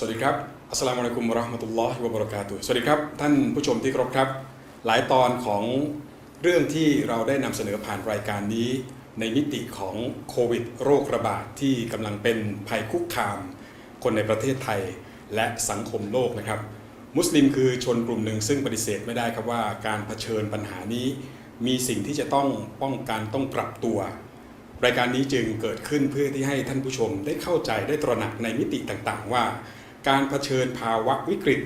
สวัสดีครับ อัสลามุอะลัยกุมวะราะห์มะตุลลอฮิวะบะเราะกาตุสวัสดีครับ ท่านผู้ชมที่เคารพครับ หลายตอนของเรื่องที่เราได้นำเสนอผ่านรายการนี้ ในมิติของโควิด โรคระบาดที่กำลังเป็นภัยคุกคาม คนในประเทศไทยและสังคมโลกนะครับ มุสลิมคือชนกลุ่มหนึ่งซึ่งปฏิเสธไม่ได้ครับว่าการเผชิญปัญหานี้ มีสิ่งที่จะต้องป้องกันต้องปรับตัวรายการนี้จึงเกิดขึ้นเพื่อที่ให้ท่านผู้ชมได้เข้าใจได้ตระหนักในมิติต่างๆ ว่า การเผชิญภาวะวิกฤต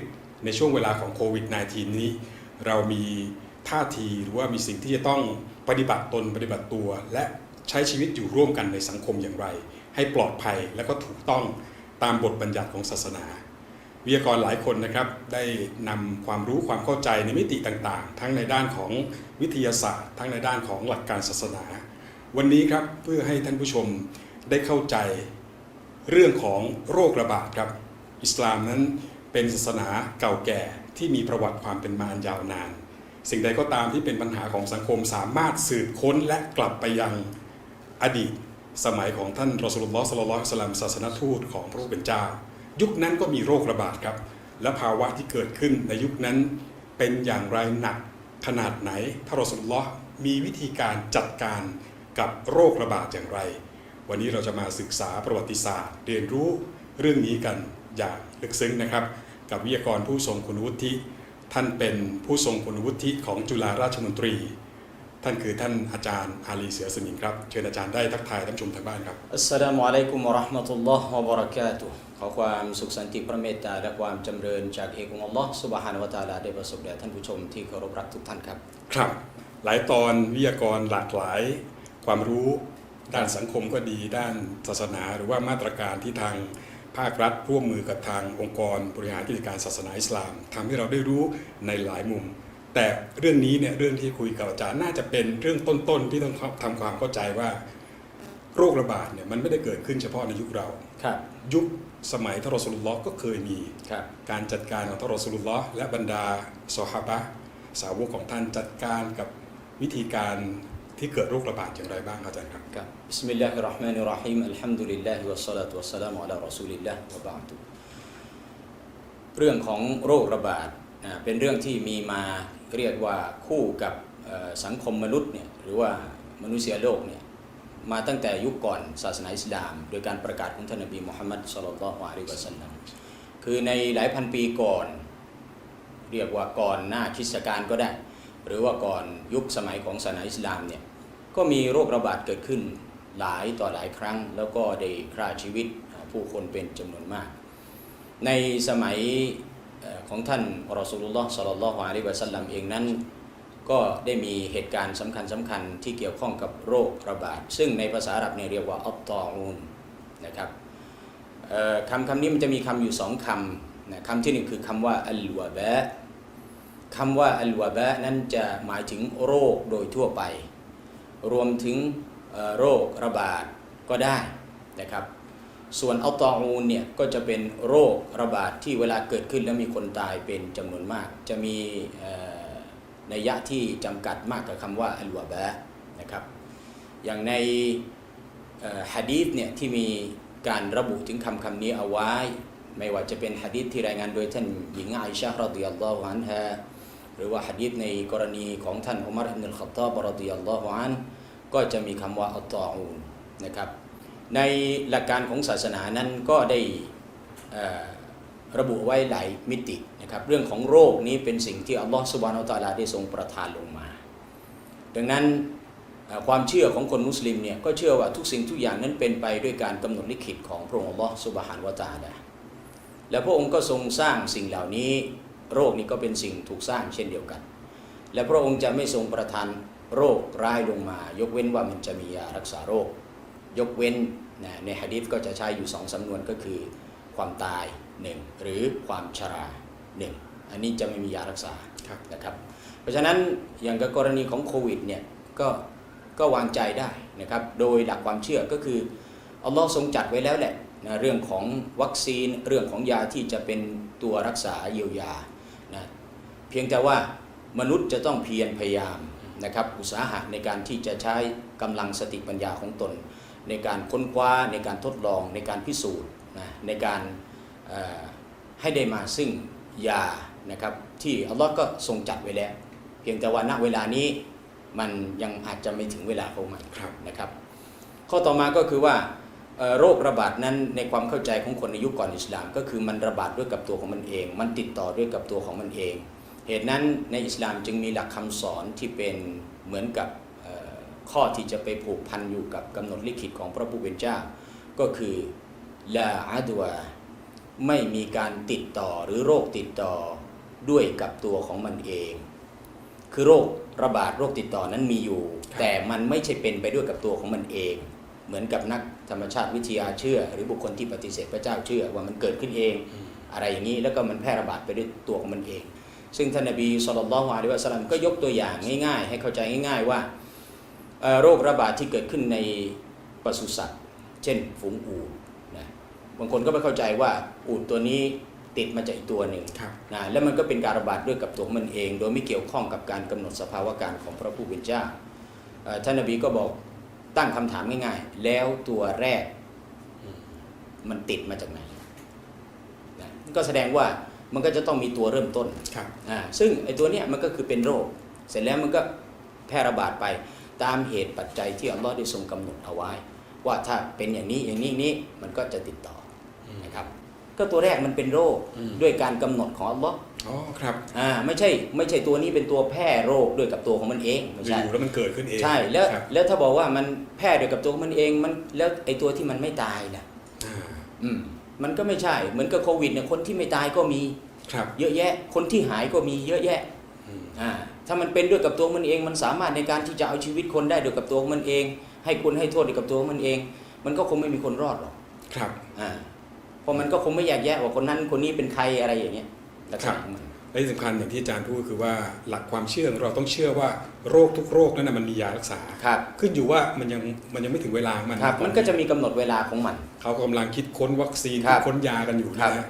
ในช่วงเวลาของโควิด -19 นี้ เรามีท่าทีหรือว่ามีสิ่งที่จะต้องปฏิบัติตนปฏิบัติตัว และใช้ชีวิตอยู่ร่วมกันในสังคมอย่างไร ให้ปลอดภัยและก็ถูกต้องตามบทบัญญัติของศาสนา วิทยากรหลายคนนะครับได้นำความรู้ความเข้าใจในมิติต่างๆ ทั้งในด้านของวิทยาศาสตร์ ทั้งในด้านของหลักการศาสนา วันนี้ครับเพื่อให้ท่านผู้ชมได้เข้าใจเรื่องของโรคระบาดครับ อิสลามนั้นเป็นศาสนาเก่าแก่ที่มีประวัติความเป็นมาอันยาวนาน สิ่งใดก็ตามที่เป็นปัญหาของสังคมสามารถสืบค้นและกลับไปยังอดีต สมัยของท่านรอสูลุลลอฮ์สลลัลอฮุอะลัยฮิวะสัลลัมศาสนทูตของพระผู้เป็นเจ้า ยุคนั้นก็มีโรคระบาดครับ และภาวะที่เกิดขึ้นในยุคนั้นเป็นอย่างไรหนักขนาดไหนท่านรอสูลุลลอฮ์มีวิธีการจัดการกับโรคระบาดอย่างไร วันนี้เราจะมาศึกษาประวัติศาสตร์ เรียนรู้เรื่องนี้กัน อย่างลึกซึ้งนะครับ กับวิทยากรผู้ทรงคุณวุฒิท่านเป็นผู้ทรงคุณวุฒิของจุฬาราชมนตรี ท่านคือท่านอาจารย์อาลีเสือสมิงครับเชิญอาจารย์ได้ทักทายท่านผู้ชมทางบ้านครับอัสสลามุอะลัยกุมวะเราะห์มะตุลลอฮ์วะบะเราะกาตุฮ์ขอความสุขสันติพระเมตตาและความจำเริญจากเอกองค์อัลลอฮ์ซุบฮานะฮูวะตะอาลาได้ประสบแด่ท่านผู้ชมที่เคารพรักทุกท่านครับ ครับ หลายตอนวิทยากรหลากหลาย ความรู้ด้านสังคมก็ดีด้านศาสนา หรือว่ามาตรการที่ทาง ภาครัฐร่วมมือกับทางองค์กรบริหารกิจการศาสนาอิสลามทำให้เราได้รู้ในหลายมุม แต่เรื่องนี้เนี่ยเรื่องที่คุยกับอาจารย์น่าจะเป็นเรื่องต้นๆที่ต้องทำความเข้าใจว่า โรคระบาดเนี่ยมันไม่ได้เกิดขึ้นเฉพาะในยุคเราครับยุคสมัยทารอสุลลอฮ์ก็เคยมีครับการจัดการของทารอสุลลอฮ์และบรรดาซอฮาบะห์สาวกของท่านจัดการกับวิธีการ ที่เกิดโรคระบาดอย่างไรบ้างอาจารย์ครับครับบิสมิลลาฮิรเราะห์มานิรเราะฮีมอัลฮัมดุลิลลาฮิวัสศอลาตุวัสสลามุอะลารอซูลิลลาฮ์วะบะอ์ดุเรื่องของโรคระบาดเป็นเรื่องที่มีมาเรียกว่าคู่กับสังคมมนุษย์เนี่ยหรือว่ามนุษยโลกเนี่ยมาตั้งแต่ยุคก่อนศาสนาอิสลาม โดยการประกาศของท่านนบีมุฮัมมัดศ็อลลัลลอฮุอะลัยฮิวะซัลลัมคือในหลายพันปีก่อน เรียกว่าก่อนหน้าคริสตกาลก็ได้ หรือว่าก่อนยุคสมัยของศาสนาอิสลามเนี่ยก็มีโรคระบาดเกิดขึ้นหลายต่อหลายครั้ง แล้วก็ได้ฆ่าชีวิตผู้คนเป็นจำนวนมาก ในสมัยของท่านรอสูลุลลอฮ์สัลลัลลอฮุอะลัยฮิวะสัลลัมเองนั้นก็ได้มีเหตุการณ์สำคัญสำคัญที่เกี่ยวข้องกับโรคระบาด ซึ่งในภาษาอาหรับเนี่ยเรียกว่าอัตตออูนนะครับคำคำนี้มันจะมีคำอยู่สองคำนะคำที่หนึ่งคือคำว่าอัลวะบะ คำว่าอัลวาบะนั้นจะหมายถึงโรคโดยทั่วไป รวมถึงโรคระบาดก็ได้นะครับ ส่วนอัลตออูนเนี่ยก็จะเป็นโรคระบาดที่เวลาเกิดขึ้นแล้วมีคนตายเป็นจำนวนมาก จะมีนัยยะที่จำกัดมากกับคำว่าอัลวาบะนะครับอย่างในฮะดีษเนี่ยที่มีการระบุถึงคำคำนี้เอาไว้ ไม่ว่าจะเป็นฮะดีษที่รายงานโดยท่านหญิงอาอิชะฮ์รอฎิยัลลอฮุอันฮา หรือว่าหะดีษในกรณีของท่านอุมัรอิบนุลขัตตาบรดิยัลลอฮุอันก็จะมีคำว่าอัตตออูนนะครับ ในหลักการของศาสนานั้นก็ได้ระบุไว้หลายมิตินะครับ เรื่องของโรคนี้เป็นสิ่งที่อัลลอฮฺสุบานอัลตาลาได้ทรงประทานลงมา ดังนั้นความเชื่อของคนมุสลิมเนี่ยก็เชื่อว่าทุกสิ่งทุกอย่างนั้นเป็นไปด้วยการกำหนดลิขิตของพระองค์อัลลอฮฺสุบฮานวะตาลาแล้วพระองค์ก็ทรงสร้างสิ่งเหล่านี้ โรคนี้ก็เป็นสิ่งถูกสร้างเช่นเดียวกัน และพระองค์จะไม่ทรงประทานโรคร้ายลงมา ยกเว้นว่ามันจะมียารักษาโรค ยกเว้นนะในฮะดีษก็จะใช้อยู่สองสำนวนก็คือ ความตายหนึ่งหรือความชราหนึ่งอันนี้จะไม่มียารักษาครับนะครับเพราะฉะนั้นอย่างกับกรณีของโควิดเนี่ยก็ก็วางใจได้นะครับโดยหลักความเชื่อก็คืออัลลอฮ์ทรงจัดไว้แล้วแหละนะเรื่องของวัคซีนเรื่องของยาที่จะเป็นตัวรักษาเยียวยานะเพียงแต่ว่ามนุษย์จะต้องเพียรพยายามนะครับอุตสาหะในการที่จะใช้กำลังสติปัญญาของตน ในการค้นคว้าในการทดลองในการพิสูจน์นะในการเอ่อให้ได้มาซึ่งยานะครับที่อัลลอฮ์ก็ทรงจัดไว้แล้ว เพียงแต่ว่าณเวลานี้มันยังอาจจะไม่ถึงเวลาของมันครับนะครับ ข้อต่อมาก็คือว่าเอ่อโรคระบาดนั้นในความเข้าใจของคนในยุคก่อนอิสลาม ก็คือมันระบาดด้วยกับตัวของมันเอง มันติดต่อด้วยกับตัวของมันเอง เหตุนั้นในอิสลามจึงมีหลักคำสอนที่เป็นเหมือนกับข้อที่จะไปผูกพันอยู่กับกำหนดลิขิตของพระผู้เป็นเจ้า ก็คือลาอาดวาไม่มีการติดต่อหรือโรคติดต่อด้วยกับตัวของมันเอง คือโรคระบาดโรคติดต่อนั้นมีอยู่ แต่มันไม่ใช่เป็นไปด้วยกับตัวของมันเอง เหมือนกับนักธรรมชาติวิทยาเชื่อ หรือบุคคลที่ปฏิเสธพระเจ้าเชื่อว่ามันเกิดขึ้นเอง อะไรอย่างนี้แล้วก็มันแพร่ระบาดไปด้วยตัวของมันเอง ซึ่งท่านนบีสุลต่านละฮ์อะลัยฮิวะสัลลัมก็ยกตัวอย่างง่าย ๆ ให้เข้าใจง่าย ๆว่าเอ่อโรคระบาดที่เกิดขึ้นในปศุสัตว์ เช่นฝูงอูฐนะบางคนก็ไม่เข้าใจว่าอูฐตัวนี้ติดมาจากอีกตัวหนึ่งครับนะแล้วมันก็เป็นการระบาดด้วยกับตัวของมันเอง โดยไม่เกี่ยวข้องกับการกำหนดสภาวะการของพระผู้เป็นเจ้าเอ่อท่านนบีก็บอกตั้งคำถามง่ายๆ แล้วตัวแรกอืมมันติดมาจากไหนนะก็แสดงว่า มันก็จะต้องมีตัวเริ่มต้นครับอ่าซึ่งไอ้ตัวเนี้ยมันก็คือเป็นโรค เสร็จแล้วมันก็แพร่ระบาดไปตามเหตุปัจจัยที่อัลลอฮ์ได้ทรงกำหนดเอาไว้ ว่าถ้าเป็นอย่างนี้อย่างนี้นี้มันก็จะติดต่ออืมนะครับ ก็ตัวแรกมันเป็นโรคอืมด้วยการกำหนดของอัลลอฮ์อ๋อครับอ่าไม่ใช่ไม่ใช่ตัวนี้เป็นตัวแพร่โรคด้วยกับตัวของมันเองไม่อใช่ยู่ๆแล้วมันเกิดขึ้นเองใช่แล้วครับแล้วถ้าบอกว่ามันแพร่ด้วยกับตัวของมันเองมันแล้วไอ้ตัวที่มันไม่ตายล่ะอ่าอืม มันก็ไม่ใช่เหมือนกับโควิดเนี่ยคนที่ไม่ตายก็มีครับ เยอะแยะคนที่หายก็มีเยอะแยะอืมอ่าถ้ามันเป็นด้วยกับตัวมันเอง มันสามารถในการที่จะเอาชีวิตคนได้ด้วยกับตัวมันเอง ให้คุณให้โทษด้วยกับตัวมันเอง มันก็คงไม่มีคนรอดหรอกครับอ่าเพราะมันก็คงไม่แยกแยะว่าคนนั้นคนนี้เป็นใครอะไรอย่างเงี้ยลักษครัณะบของมัน และที่สำคัญอย่างที่อาจารย์พูดคือว่าหลักความเชื่อของเราต้องเชื่อว่าโรคทุกโรคนั้นนะมันมียารักษา ครับ ขึ้นอยู่ว่ามันยังมันยังไม่ถึงเวลามันครับ มันก็จะมีกำหนดเวลาของมัน เขากำลังคิดค้นวัคซีนครับคิดค้นยากันอยู่ครับ นะฮะ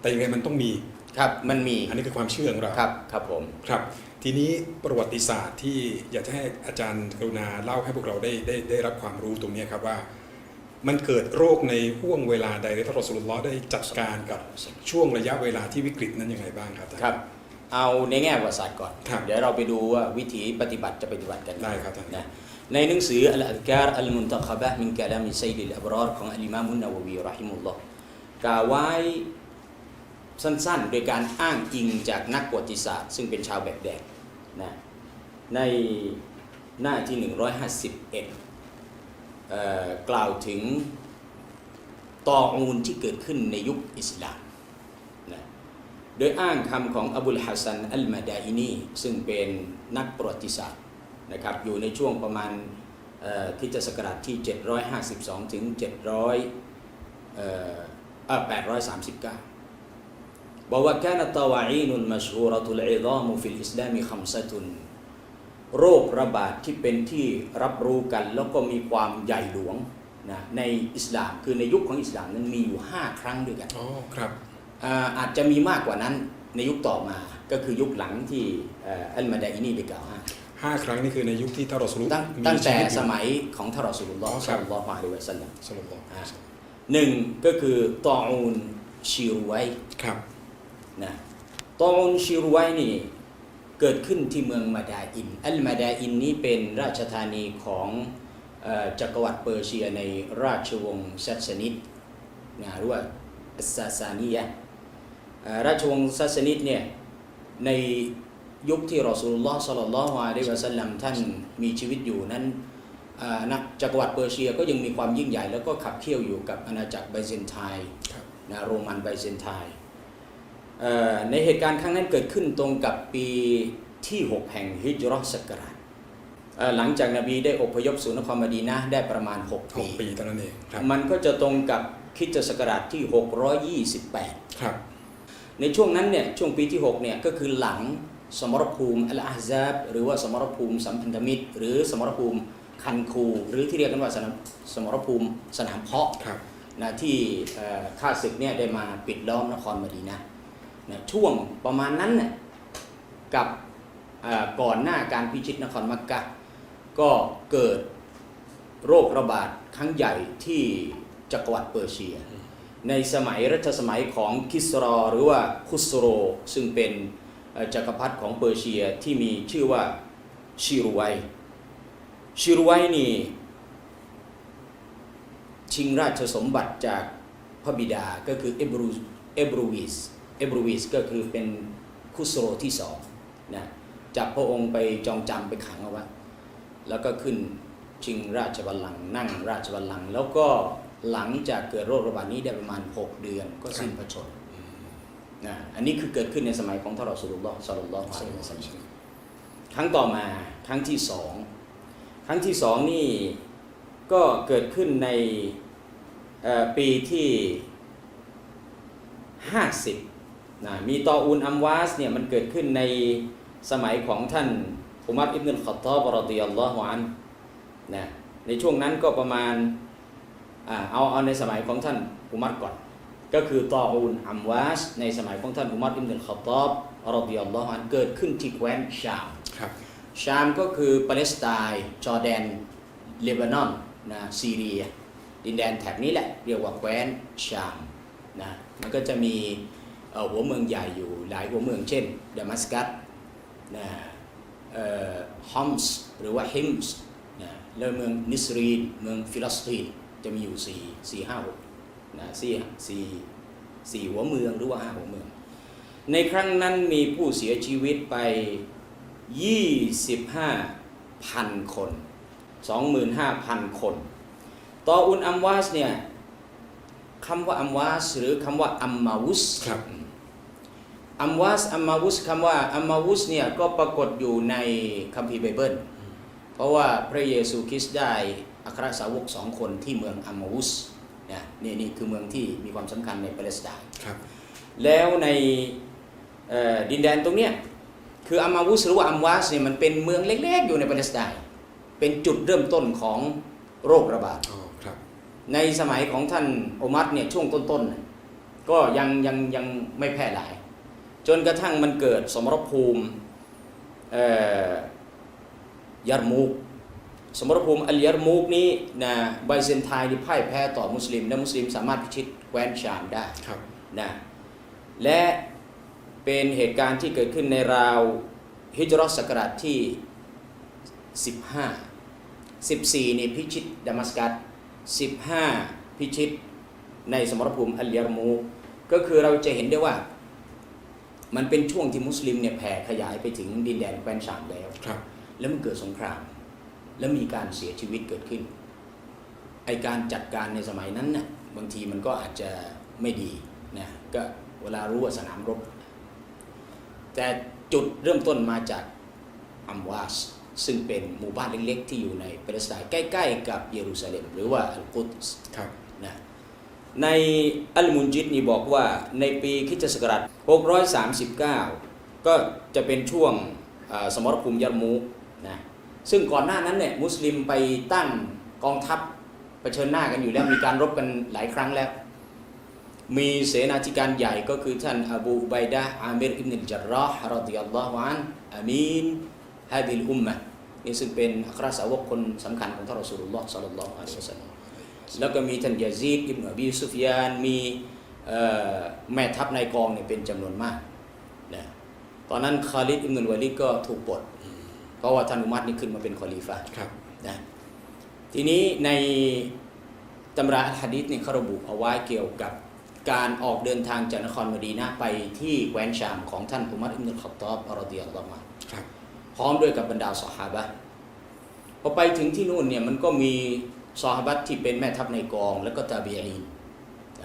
แต่ยังไงมันต้องมี ครับ มันมี อันนี้คือความเชื่อของเรา ครับ ครับผม ครับ ทีนี้ประวัติศาสตร์ที่อยากจะให้อาจารย์กรุณาเล่าให้พวกเราได้ได้ได้รับความรู้ตรงเนี้ยครับว่า มันเกิดโรคในห่วงเวลาใดที่ท่านรอสูลุลลอฮ์ได้จัดการกับช่วงระยะเวลาที่วิกฤตนั้นยังไงบ้างครับอาจารย์ครับ เอาในแง่ประวัติศาสตร์ก่อนครับเดี๋ยวเราไปดูว่าวิธีปฏิบัติจะปฏิบัติกันได้ครับท่านนะในหนังสืออัลอัลการอัลมุนตะคบะมินกะลามิไซดิลอับรอรของอัลอิมามุนนาววีรอฮิมุลลอฮ์กล่าวไว้สั้นๆ โดยการอ้างอิงจากนักประวัติศาสตร์ ซึ่งเป็นชาวแบบแดงนะในหน้าที่ 151เอ่อ กล่าวถึงตออูนที่เกิดขึ้นในยุคอิสลามนะโดยอ้างคำของอบุลฮัสซันอัลมาดาอินี ซึ่งเป็นนักประวัติศาสตร์นะครับอยู่ในช่วงประมาณเอ่อคริสตศักราชที่ 752 ถึง 700เอ่อเอ่อ839 บอกว่า كانت طواعين المشهورة العظام في الإسلام خمسة โรคระบาดที่เป็นที่รับรู้กันแล้วก็มีความใหญ่หลวงนะในอิสลามคือในยุคของอิสลามนั้นมีอยู่ 5 ครั้งด้วยกันอ๋อครับอ่าอาจจะมีมากกว่านั้นในยุคต่อมาก็คือยุคหลังที่เอ่ออัลมาดาอินีได้กล่าวอ้างห้าครั้งนี่คือในยุคที่ท่านรอสูลุตั้งมีตั้งแต่ชีวิอยู่สมัยของท่านรอสูลุลลอฮ์อ๋อคสัรัลบลัลลอฮุอะลัยฮิวะสัลลัมสลลัลลอฮุอ่าหนึ่งก็คือตออูนชิรไวครับนะตออูนชิรไวนี่ เกิดขึ้นที่เมืองมาดาอิน อัลมาดาอินนี้เป็นราชธานีของเอ่อจักรวรรดิเปอร์เซียในราชวงศ์ซัสซานิดนะหรือว่าอัสซาซานียะห์เอ่อราชวงศ์ซัสซานิดเนี่ยในยุคที่รอสูลุลลอฮ์ศ็อลลัลลอฮุอะลัยฮิวะสัลลัมท่านมีชีวิตอยู่นั้นอ่านักจักรวรรดิเปอร์เซียก็ยังมีความยิ่งใหญ่แล้วก็ขับเคี่ยวอยู่กับอาณาจักรไบเซนไทน์ครับนะโรมันไบเซนไทน์เอ่อ ในเหตุการณ์ครั้งนั้นเกิดขึ้นตรงกับปีที่ 6 แห่งฮิจรัชศักราชเอ่อหลังจากนบีได้อพยพสู่นครมดีนะห์ได้ประมาณ6หปีกปีเท่านั้นเองครับมันก็จะตรงกับคริสตศักราชที่ 628 ครับ ในช่วงนั้นเนี่ยช่วงปีที่ 6 เนี่ยก็คือหลังสมรภูมิอัลอาฮซาบหรือว่าสมรภูมิสัมพันธมิตร หรือสมรภูมิคันคู หรือที่เรียกกันว่าสนามสมรภูมิสนามเพาะครับนะที่เอ่อข้าศึกเนี่ยได้มาปิดล้อมนครมดีนะ นะช่วงประมาณนั้นน่ะกับก่อนหน้าการพิชิตนครมักกะ ก็เกิดโรคระบาดครั้งใหญ่ที่จักรวรรดิเปอร์เซีย ในสมัยรัชสมัยของคิสรอหรือว่าคุสโร ซึ่งเป็นจักรพรรดิของเปอร์เซียที่มีชื่อว่าชิรุไวชิรุไวนี่ชิงราชสมบัติจากพระบิดาก็คือเอบรูเอบรูวิส เอบรูวิสก็คือเป็นคุสโรที่สองนะจับพระองค์ไปจองจำไปขังเอาไว้แล้วก็ขึ้นชิงราชบัลลังก์นั่งราชบัลลังก์แล้วก็หลังจากเกิดโรคระบาดนี้ได้ประมาณ 6 เดือนก็สิ้นพระชนนะอันนี้คือเกิดขึ้นในสมัยของท่านรอสุลลอฮ์ศ็อลลัลลอฮุอะลัยฮิวะซัลลัมครั้งต่อมาครั้งที่สองครั้งที่สองนี่ก็เกิดขึ้นในปีที่ 50 นะมีตออูนอัมวาสเนี่ยมันเกิดขึ้นในสมัยของท่านอุมัรอิบนุลขัตตอบรอดิยัลลอฮุอันฮ์นะในช่วงนั้นก็ประมาณอ่าเอาเอาในสมัยของท่านอุมัรก่อน ก็คือตออูนอัมวาสในสมัยของท่านอุมัรอิบนุลขัตตอบรอดิยัลลอฮุอันฮ์เกิดขึ้นที่แคว้นชามครับชามก็คือปาเลสไตน์จอร์แดนเลบานอนนะซีเรีย ดินแดนแถบนี้แหละเรียกว่าแคว้นชามนะมันก็จะมีเอ่อ หัวเมืองใหญ่อยู่หลายหัวเมืองเช่นดามัสกัสนะเอ่อฮัมส์หรือว่าฮิมส์นะแล้วเมืองนิสรีนเมืองฟิลสตีนจะมีอยู่สี่สี่ห้าหกนะสี่สี่สี่หัวเมืองหรือว่าห้าหัวเมือง ในครั้งนั้นมีผู้เสียชีวิตไป 25,000 คน 25,000 คน ต่ออุนอัมวาสเนี่ยคำว่าอัมวาสหรือคำว่าอัมมาวุสครับ อัมวาสอัมมาวุสคำว่าอัมมาวุสเนี่ยก็ปรากฏอยู่ในคัมภีร์ไบเบิล เพราะว่าพระเยซูคริสต์ได้อัครสาวกสองคนที่เมืองอัมมาวุสนะนี่นี่คือเมืองที่มีความสำคัญในปาเลสไตน์ครับแล้วในเอ่อดินแดนตรงเนี้ยคืออามาวุสหรือว่าอัมวาสเนี่ยมันเป็นเมืองเล็กๆอยู่ในปาเลสไตน์เป็นจุดเริ่มต้นของโรคระบาดอ๋อครับในสมัยของท่านโอมัรเนี่ยช่วงต้นๆน่ะก็ยังยังยังไม่แพร่หลาย จนกระทั่งมันเกิดสมรภูมิเอ่อยาร์มูกสมรภูมิอัลยาร์มูกนี้นะไบเซนไทน์ที่พ่ายแพ้ต่อมุสลิมและมุสลิมสามารถพิชิตแคว้นชามได้ครับนะและเป็นเหตุการณ์ที่เกิดขึ้นในราวฮิจรัสศักราชที่ 15 14นี่พิชิตดามัสกัส15 พิชิตในสมรภูมิอัลยาร์มูกก็คือเราจะเห็นได้ว่า มันเป็นช่วงที่มุสลิมเนี่ยแผ่ขยายไปถึงดินแดนแคว้นชามแล้วครับ แล้วมันเกิดสงคราม แล้วมีการเสียชีวิตเกิดขึ้นไอการจัดการในสมัยนั้นน่ะบางทีมันก็อาจจะไม่ดีนะก็เวลารู้ว่าสนามรบ แต่จุดเริ่มต้นมาจากอัมวาสซึ่งเป็นหมู่บ้านเล็กๆ ที่อยู่ในปาเลสไตน์ใกล้ ๆ กับเยรูซาเล็ม หรือว่าอัลกุดส์ครับนะ ในอัลมุนจิดนี่บอกว่าในปีคริสตศักราช639 ก็จะเป็นช่วงสมรภูมิยารมูนะซึ่งก่อนหน้านั้นเนี่ยมุสลิมไปตั้งกองทัพเผชิญหน้ากันอยู่แล้วมีการรบกันหลายครั้งแล้ว มีเสนาธิการใหญ่ก็คือท่านอบูอุบัยดะอามิรอิบนุลจัรราห์รอฎิยัลลอฮุอันอามีนฮาดิลอุมมะนี่ซึ่งเป็นอัครสาวกคนสำคัญของท่านรอสูลุลลอฮ์ศ็อลลัลลอฮุอะลัยฮิวะซัลลัม แล้วก็มีท่านยาซีดอิบนุอบีซุฟยานมีเอ่อแม่ทัพนายกองเนี่ยเป็นจำนวนมากนะตอนนั้นคาลิดอิบนุลวาลิดก็ถูกปลดเพราะว่าท่านอุมัรนี่ขึ้นมาเป็นคอลีฟะห์ครับนะทีนี้ในตำราอัลฮะดีษนี่เขาระบุเอาไว้เกี่ยวกับการออกเดินทางจากนครมะดีนะห์ไปที่แคว้นชามของท่านอุมัรอิบนุลขัตตอบรอฎิยัลลอฮุอันฮุครับพร้อมด้วยกับบรรดาสหาบะห์พอไปถึงที่นู่นเนี่ยมันก็มี สหาบะห์ที่เป็นแม่ทัพในกอง แล้วก็ตาบีอีน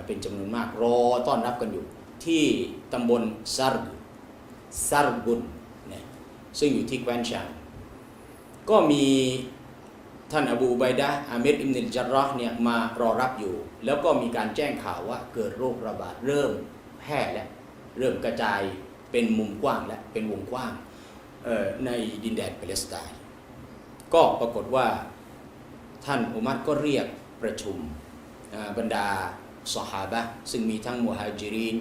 เป็นจำนวนมากรอต้อนรับกันอยู่ ที่ตำบลซาร์ซาร์บุนเนี่ยซึ่งอยู่ที่แคว้นชามก็มีท่านอบูอุบัยดะอามิรอิมนิลจัรเราะห์เนี่ยมารอรับอยู่ แล้วก็มีการแจ้งข่าวว่าเกิดโรคระบาดเริ่มแพร่แล้วเริ่มกระจายเป็นมุมกว้างและเป็นวงกว้างในดินแดนปาเลสไตน์ก็ปรากฏว่า ท่านอุมัรก็เรียกประชุมอ่าบรรดาสหาบะห์ซึ่งมีทั้งมุฮัจิริน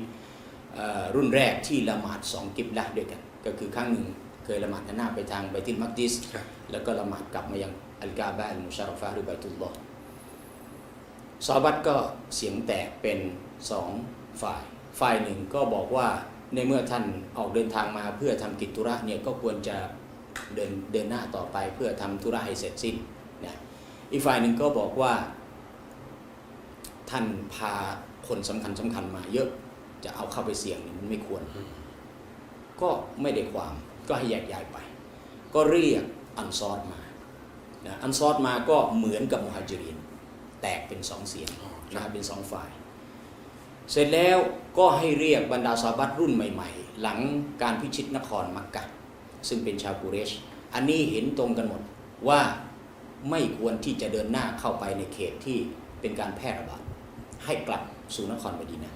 เอ่อรุ่นแรกที่ละหมาดสองกิบละห์ด้วยกัน ก็คือครั้งหนึ่งเคยละหมาดหันหน้าไปทางไบติลมักดิสครับแล้วก็ละหมาดกลับมายังอัลกาบะห์อัลมุชารฟะห์หรือไบตุลลอฮ์ซอฮาบัตก็เสียงแตกเป็นสองฝ่าย ฝ่ายหนึ่งก็บอกว่าในเมื่อท่านออกเดินทางมาเพื่อทำกิจธุระเนี่ยก็ควรจะเดินเดินหน้าต่อไปเพื่อทำธุระให้เสร็จสิ้นนะ อีกฝ่ายหนึ่งก็บอกว่า ท่านพาคนสำคัญสำคัญมาเยอะจะเอาเข้าไปเสี่ยงเนี่ยมันไม่ควร ก็ไม่ได้ความก็ให้แยกย้ายไป ก็เรียกอันซอดมานะอันซอดมาก็เหมือนกับมุฮัจรินแตกเป็นสองเสียงอ๋อครับนะครับเป็นสองฝ่าย เสร็จแล้วก็ให้เรียกบรรดาซาบัตรุ่นใหม่ ๆ หลังการพิชิตนครมักกะซึ่งเป็นชาวกุเรช อันนี้เห็นตรงกันหมดว่า ไม่ควรที่จะเดินหน้าเข้าไปในเขตที่เป็นการแพร่ระบาดให้กลับสู่นครมดีนะ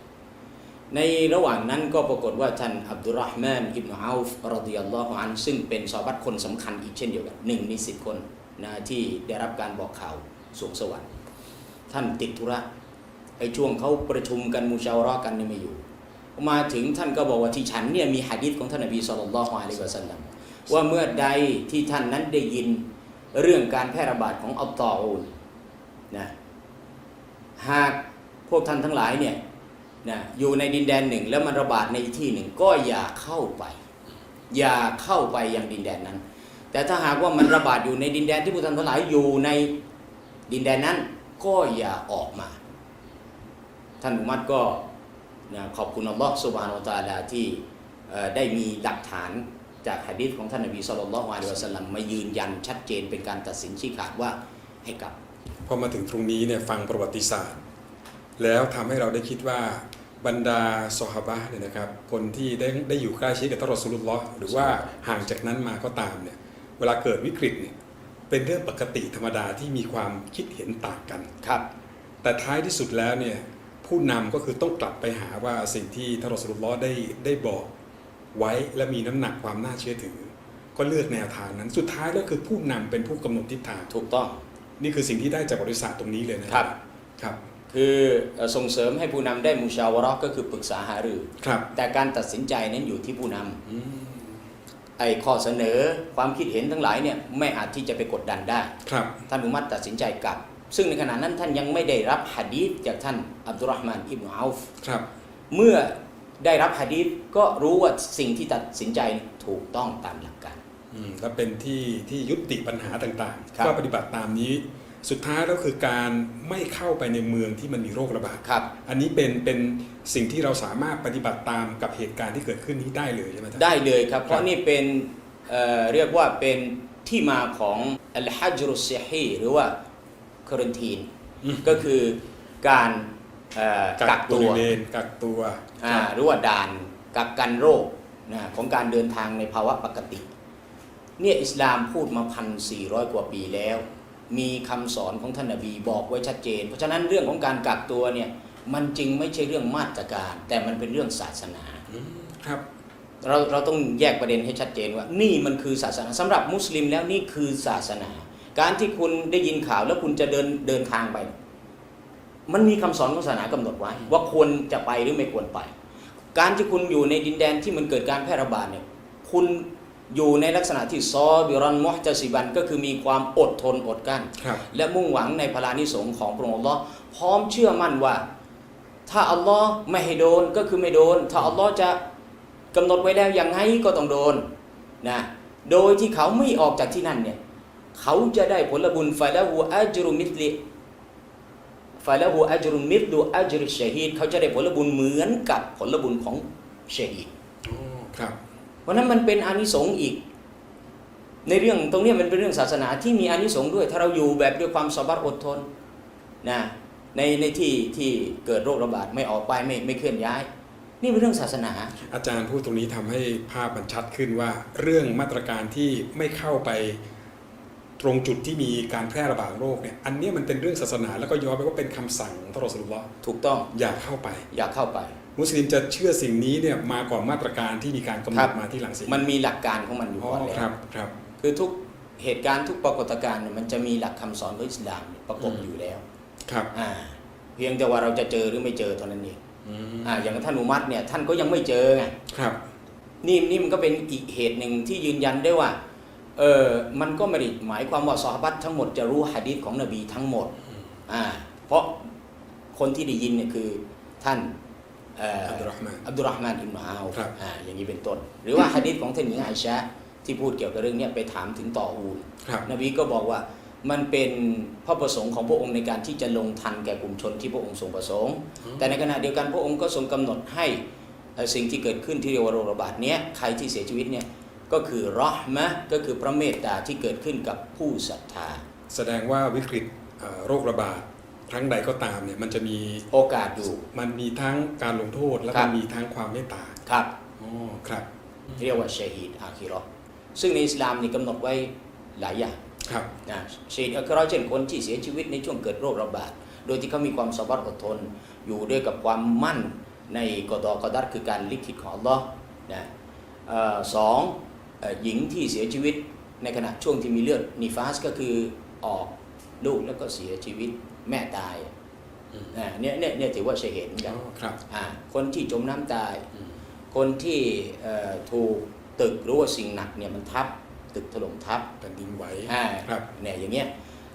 ในระหว่างนั้นก็ปรากฏว่าท่านอับดุลรอห์มานอิบนุอาฟรอดิยัลลอฮุอันซึ่งเป็นซอฮาบัตคนสำคัญอีกเช่นเดียวกันหนึ่งในสิบคนนะที่ได้รับการบอกข่าวสูงสวรรค์ ท่านติดธุระไอ้ช่วงเขาประชุมกันมูชาวราะห์กันเนี่ยไม่อยู่ มาถึงท่านก็บอกว่าที่ฉันเนี่ยมีหะดีษของท่านนบีสุลต่านละฮ์อะลัยฮิวะสัลลัมว่าเมื่อใดที่ท่านนั้นได้ยิน เรื่องการแพร่ระบาดของอัลตออูนนะหากพวกท่านทั้งหลายเนี่ยนะอยู่ในดินแดนหนึ่งแล้วมันระบาดในที่หนึ่งก็อย่าเข้าไป อย่าเข้าไปยังดินแดนนั้น แต่ถ้าหากว่ามันระบาดอยู่ในดินแดนที่พวกท่านทั้งหลายอยู่ในดินแดนนั้นก็อย่าออกมา ท่านอุมัตก็นะขอบคุณอัลลอฮ์สุบฮานาอัลตาลาที่ได้มีหลักฐาน จากหะดีษของท่านนบีสุลต่านละฮ์อะลัยฮิวะสัลลัมมายืนยันชัดเจนเป็นการตัดสินชี้ขาดว่าให้กลับ พอมาถึงตรงนี้เนี่ยฟังประวัติศาสตร์ แล้วทำให้เราได้คิดว่าบรรดาซอฮาบะห์เนี่ยนะครับคนที่ได้ได้อยู่ใกล้ชิดกับท่านรอสูลุลลอฮ์หรือว่าห่างจากนั้นมาก็ตามเนี่ยเวลาเกิดวิกฤตเนี่ยเป็นเรื่องปกติธรรมดาที่มีความคิดเห็นต่างกันครับ แต่ท้ายที่สุดแล้วเนี่ยผู้นำก็คือต้องกลับไปหาว่าสิ่งที่ท่านรอสูลุลลอฮ์ได้ได้บอก ไว้และมีน้ำหนักความน่าเชื่อถือ ก็เลือกแนวทางนั้นสุดท้ายแล้วคือผู้นำเป็นผู้กำหนดทิศทางถูกต้องนี่คือสิ่งที่ได้จากบริษัทตรงนี้เลยนะครับครับคือเอ่อส่งเสริมให้ผู้นำได้มุชาวะเราะห์ก็คือปรึกษาหารือ ครับแต่การตัดสินใจนั้นอยู่ที่ผู้นำอืมไอ้ข้อเสนอความคิดเห็นทั้งหลายเนี่ยไม่อาจที่จะไปกดดันได้ ครับท่านอุมัตตัดสินใจกลับ ซึ่งในขณะนั้นท่านยังไม่ได้รับหะดีษจากท่านอับดุลรอฮ์มานอิบนุอาฟครับเมื่อ ได้รับหะดีษก็รู้ว่าสิ่งที่ตัดสินใจถูกต้องตามหลักการอืมและเป็นที่ที่ยุติปัญหาต่างครับๆก็ปฏิบัติตามนี้สุดท้ายแล้วคือการไม่เข้าไปในเมืองที่มันมีโรคระบาดครับ อันนี้เป็นเป็นสิ่งที่เราสามารถปฏิบัติตามกับเหตุการณ์ที่เกิดขึ้นนี้ได้เลยใช่ไหมท่าน ได้เลยครับ เพครัราะบนี่เป็นเอ่อเรียกว่าเป็นที่มาของอัลฮัจรุสซีฮีหรือว่าคอรันทีน อืม ก็คือการเอ่อกักักกตัวตัวบริเวณกักตัวอ่า หรือว่าด่านกักกันโรคนะของการเดินทางในภาวะปกติ เนี่ยอิสลามพูดมาพันสี่ร้อยกว่าปีแล้ว มีคำสอนของท่านนบีบอกไว้ชัดเจน เพราะฉะนั้นเรื่องของการกักตัวเนี่ยมันจึงไม่ใช่เรื่องมาตรการ แต่มันเป็นเรื่องศาสนาอืมครับเราเราต้องแยกประเด็นให้ชัดเจนว่า นี่มันคือศาสนาสำหรับมุสลิมแล้วนี่คือศาสนา การที่คุณได้ยินข่าวแล้วคุณจะเดินเดินทางไป มันมีคำสอนของศาสนากำหนดไว้ ว่าควรจะไปหรือไม่ควรไป การที่คุณอยู่ในดินแดนที่มันเกิดการแพร่ระบาดเนี่ยคุณอยู่ในลักษณะที่ซอบิรอนมอฮจะซิบันก็คือมีความอดทนอดกลั้นครับและมุ่งหวังในพลานิสงส์ของพระองค์อัลลอฮ์พร้อมเชื่อมั่นว่า ถ้าอัลลอฮ์ไม่ให้โดนก็คือไม่โดน ถ้าอัลลอฮ์จะกำหนดไว้แล้วยังไงก็ต้องโดนนะโดยที่เขาไม่ออกจากที่นั่นเนี่ยเขาจะได้ผลบุญฟาละหูอัจรุมิตลิ ฟาละหูอัจรุมิตลูอัจริชฮีดเขาจะได้ผลบุญเหมือนกับผลบุญของชฮีดอ๋อครับเพราะฉะนั้นมันเป็นอานิสงส์อีก ในเรื่องตรงเนี้ยมันเป็นเรื่องศาสนาที่มีอานิสงส์ด้วย ถ้าเราอยู่แบบด้วยความสบัดอดทนนะในในที่ที่เกิดโรคระบาดไม่ออกไปไม่ไม่เคลื่อนย้าย นี่เป็นเรื่องศาสนา อาจารย์พูดตรงนี้ทำให้ภาพมันชัดขึ้นว่า เรื่องมาตรการที่ไม่เข้าไป ตรงจุดที่มีการแพร่ระบาดของโรคเนี่ยอันเนี้ยมันเป็นเรื่องศาสนา แล้วก็ย้อนไปว่าเป็นคำสั่งของท่านรอสูลุลลอฮ์ถูกต้องอย่าเข้าไป อยากเข้าไป มุสลิมจะเชื่อสิ่งนี้เนี่ยมากว่ามาตรการที่มีการกำหนครัดบมาที่หลังสิมันมีหลักการของมันอยู่อ๋อก่อนแล้ครัวบครับ คือทุกเหตุการณ์ทุกปรากฏการณ์เนี่ยมันจะมีหลักคำสอนของอิสลามประกบอืมอยู่แล้วครับอ่าเพียงแต่ว่าเราจะเจอหรือไม่เจอเท่านั้นเองอืมอ่าอย่างท่านอุมัตเนี่ยท่านก็ยังไม่เจอไงครับ นี่นี่มันก็เป็นอีกเหตุหนึ่งที่ยืนยันได้ว่า เออมันก็ไม่ได้หมายความว่าซอฮาบัตทั้งหมดจะรู้หะดีษของนบีทั้งหมดอ่าเพราะคนที่ได้ยินเนี่ยคือท่านเอ่ออับดุลรอฮ์มานอับดุลรอฮ์มานอิบนุอาฟครับอ่าอย่างนี้เป็นต้น หรือว่าฮะดีษของท่านหญิงไอชะห์ที่พูดเกี่ยวกับเรื่องเนี้ยไปถามถึงต่ออูนครับนบีก็บอกว่ามันเป็นพระประสงค์ของพระองค์ในการที่จะลงทันแก่กลุ่มชนที่พระองค์ทรงประสงค์อืมแต่ในขณะเดียวกันพระองค์ก็ทรงกำหนดให้เอ่อสิ่งที่เกิดขึ้นที่เรียกว่าโรคระบาดเนี้ยใครที่เสียชีวิตเนี่ย ก็คือรอห์มะห์ก็คือพระเมตตาที่เกิดขึ้นกับผู้ศรัทธา แสดงว่าวิกฤตเอ่อโรคระบาดครั้งใดก็ตามเนี่ยมันจะมีโอกาสอยู่ มันมีทั้งการลงโทษแล้วครัก็บมีทั้งความเมตตาครับอ๋อครับเรียกว่าชาฮีดอาคิเราะห์ซึ่งในอิสลามนี่กำหนดไว้หลายอย่างครับนะชาฮีดอาคิเราะห์เช่นคนที่เสียชีวิตในช่วงเกิดโรคระบาดโดยที่เขามีความสบัดอดทน อยู่ด้วยกับความมั่นในกอดอกอดัดคือการลิขิตของอัลลอฮ์นะเอ่อสองเอ่อ หญิงที่เสียชีวิตในขณะช่วงที่มีเลือดนิฟาสก็คือออกลูกแล้วก็เสียชีวิตแม่ตายอืมนะเนี่ยเนี่ยเนี่ยถือว่าชาฮีดเหมือนกัอ๋นอครับอ่าคนที่จมน้ำตายอืมคนที่เอ่อถูกตึกหรือว่าสิ่งหนักเนี่ยมันทับตึกถล่มทับแผ่นดินไหวอ่าครับเนี่ยอย่างเงี้ย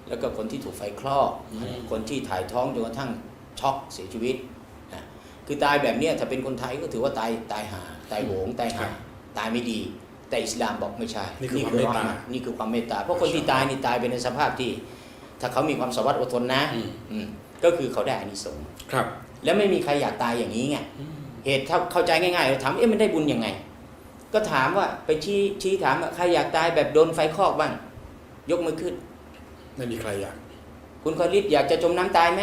แล้วก็คนที่ถูกไฟคลอกอืมคนที่ถ่ายท้องจนกระทั่งช็อกเสียชีวิตนะคือตายแบบเนี้ยถ้าเป็นคนไทยก็ถือว่าตายตายหาตายโหงตายหาตายไม่ดี แต่อิสลามบอกไม่ใช่ นี่คือความเมตตารอฮะห์นี่คือความเมตตา เพราะคนที่ตายนี่ตายไปในสภาพที่ ถ้าเขามีความสวัสดิ์อดทนนะอืมอืมก็คือเขาได้อานิสงส์ครับ แล้วไม่มีใครอยากตายอย่างนี้ไงอืมเหตุถ้าเข้าใจง่ายๆเราถามเอ๊ะมันได้บุญยังไง ก็ถามว่าไปชี้ชี้ถามว่าใครอยากตายแบบโดนไฟคลอกบ้าง ยกมือขึ้น ไม่มีใครอยาก คุณคอลิดอยากจะจมน้ำตายไหม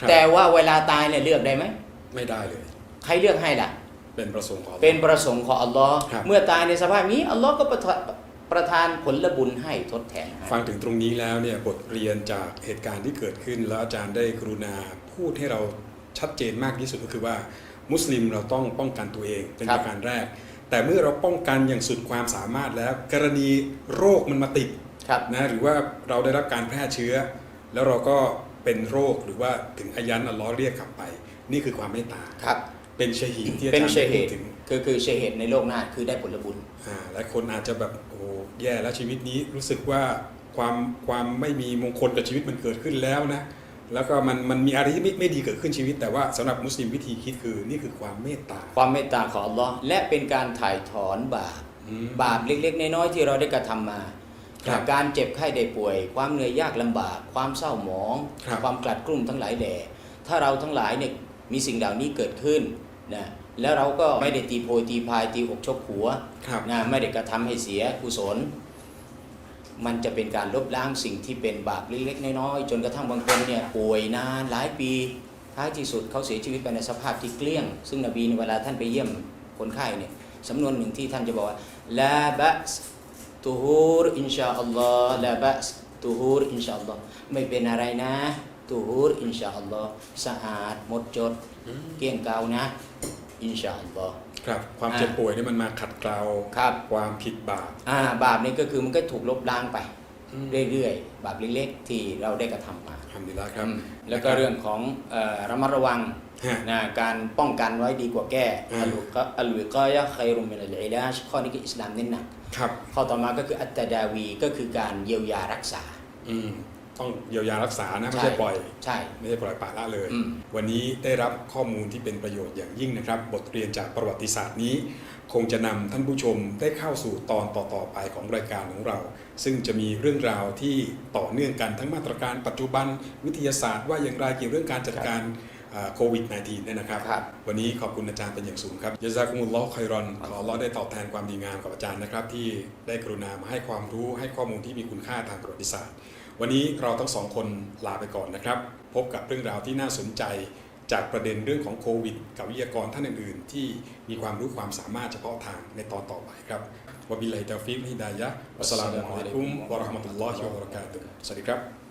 ครับแต่ว่าเวลาตายเนี่ยเลือกได้ไหมไม่ได้เลย ใครเลือกให้ล่ะ เป็นประสงค์ของ เป็นประสงค์ของอัลลอฮ์ครับ เมื่อตายในสภาพนี้อัลลอฮ์ก็ประทานประทานผลบุญให้ทดแทนให้ ฟังถึงตรงนี้แล้วเนี่ยบทเรียนจากเหตุการณ์ที่เกิดขึ้น แล้วอาจารย์ได้กรุณาพูดให้เราชัดเจนมากที่สุดก็คือว่า มุสลิมเราต้องป้องกันตัวเองเป็นประการแรก แต่เมื่อเราป้องกันอย่างสุดความสามารถแล้ว กรณีโรคมันมาติด ครับ นะหรือว่าเราได้รับการแพร่เชื้อ แล้วเราก็เป็นโรคหรือว่าถึงอายันอัลลอฮ์เรียกกลับไป นี่คือความเมตตาครับ เป็นชหีดที่อาเป็นจารย์เชได้เหพูดตุถึงคือคือเชเหตุในโลกหน้าคือได้ผลบุญอ่าและคนอาจจะแบบโอ้โหแย่แล้วชีวิตนี้รู้สึกว่าความความไม่มีมงคลกับชีวิตมันเกิดขึ้นแล้วนะแล้วก็มันมันมีอะไรที่ไม่ไม่ดีเกิดขึ้นชีวิต แต่ว่าสำหรับมุสลิมวิธีคิดคือนี่คือความเมตตา ความเมตตาของอัลลอฮ์และเป็นการถ่ายถอนบาปอืมบาปเล็ก ๆ น้อยๆที่เราได้กระทำมาครับจากการเจ็บไข้ได้ป่วย ความเหนื่อยยากลำบาก ความเศร้าหมองครับความกลัดกลุ้มทั้งหลายแด่ถ้าเราทั้งหลายเนี่ย มีสิ่งเหล่านี้เกิดขึ้นนะแล้วเราก็ไม่ได้ตีโพยตีพายตีอกชกหัวครับนะไม่ได้กระทำให้เสียกุศล มันจะเป็นการลบล้างสิ่งที่เป็นบาปเล็กๆน้อยๆจนกระทั่งบางคนเนี่ยป่วยนานหลายปีท้ายที่สุดเขาเสียชีวิตไปในสภาพที่เกลี้ยง ซึ่งนบีในเวลาท่านไปเยี่ยมคนไข้เนี่ยสำนวนหนึ่งที่ท่านจะบอกว่าลาบะสตูฮูรอินชาอัลลอฮ์ลาบะสตูฮูรอินชาอัลลอฮ์ไม่เป็นอะไรนะ ตูฮูรอินชาอัลลอฮ์สะอาด หมดจดอืมเกลี้ยงเกลานะ อินชาอัลลอฮ์ครับ ความอ่าเจ็บป่วยนี่มันมาขัดเกลาครับความผิดบาปอ่าบาปนี่ก็คือมันก็ถูกลบล้างไปอืมเรื่อยๆ บาปเล็กๆ ที่เราได้กระทำมาทำดีแล้วครับอืมแล้วก็เรื่องของเอ่อระมัดระวังฮะนะการป้องกันไว้ดีกว่าแก้อืมอัลวิกะอัลวิกายะไครุมินัลอิลาชข้อนี้คืออิสลามเน้นหนักครับข้อต่อมาก็คืออัตตาดาวีก็คือการเยียวยารักษาอืม ต้องเยียวยารักษานะไม่ใช่ใช่ปล่อย ใช่ ไม่ใช่ปล่อยปละละเลย อืม วันนี้ได้รับข้อมูลที่เป็นประโยชน์อย่างยิ่งนะครับ บทเรียนจากประวัติศาสตร์นี้ คงจะนำท่านผู้ชมได้เข้าสู่ตอนต่อๆไปของรายการของเรา ซึ่งจะมีเรื่องราวที่ต่อเนื่องกันทั้งมาตรการปัจจุบันวิทยาศาสตร์ว่าอย่างไรเกี่ยวเรื่องการจัดการโควิด -19 เนี่ยนะครับ ครับ วันนี้ขอบคุณอาจารย์เป็นอย่างสูงครับยาซาคุมุลลอฮ์คอยรอนขออัลลอฮ์ได้ตอบแทนความดีงามกับอาจารย์นะครับ ที่ได้กรุณามาให้ความรู้ให้ข้อมูลที่มีคุณค่าทางประวัติศาสตร์ วันนี้เราทั้งสองคนลาไปก่อนนะครับ พบกับเรื่องราวที่น่าสนใจจากประเด็นเรื่องของโควิด กับวิทยากรท่านอื่น ๆ ที่มีความรู้ความสามารถเฉพาะทางในตอนต่อไปครับวบิลลาฮิตาฟิกฮิดายะอัสสลามุอะลัยกุมวะราะห์มะตุลลอฮิวะบะเราะกาตุฮ์สวัสดีครับ